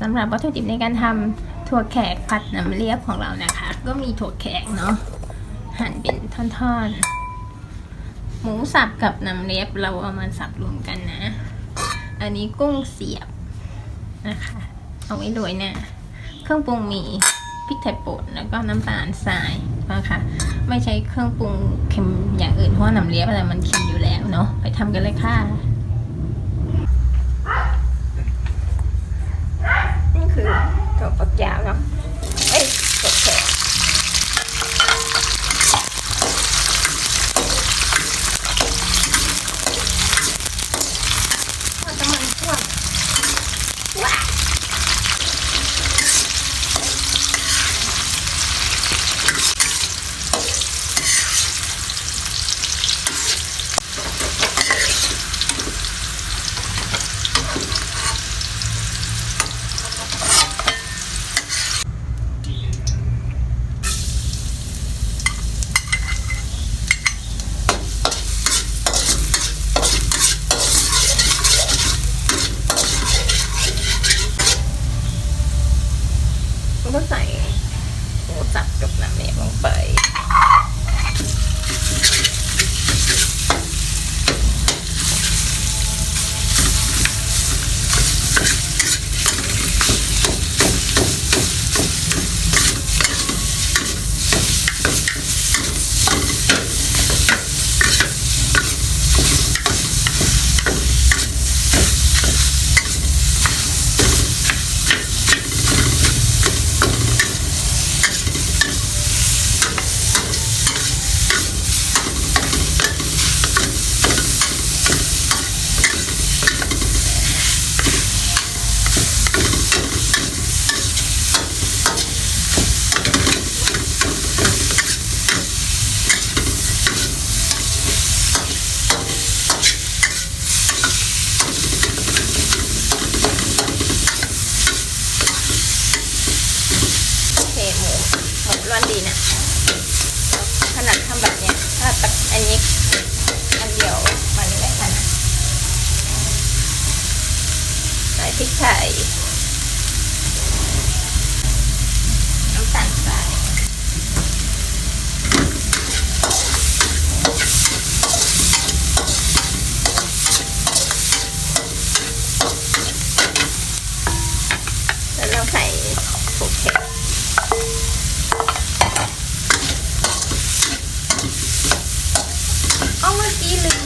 สำหรับวัตถุดิบในการทำถั่วแขกผัดน้ำเลียบของเรานะคะ ก็มีถั่วแขกเนาะหั่นเป็นท่อนๆ หมูสับกับน้ำเลียบเราเอามาสับรวมกันนะ อันนี้กุ้งเสียบนะคะ เอาไว้โรยหน้าเครื่องปรุงมีพริกไทยป่นแล้วก็น้ำตาลทรายนะคะไม่ใช้เครื่องปรุงเค็มอย่างอื่นเพราะว่าน้ำเลียบอะไรมันเค็มอยู่แล้วเนาะไปทำกันเลยค่ะ ร้อนดีนะขนาดทำแบบเนี้ยถ้าตักอันนี้อันเดียวมันไม่ขนาดใส่พริกไทยน้ำตาลทราย feeling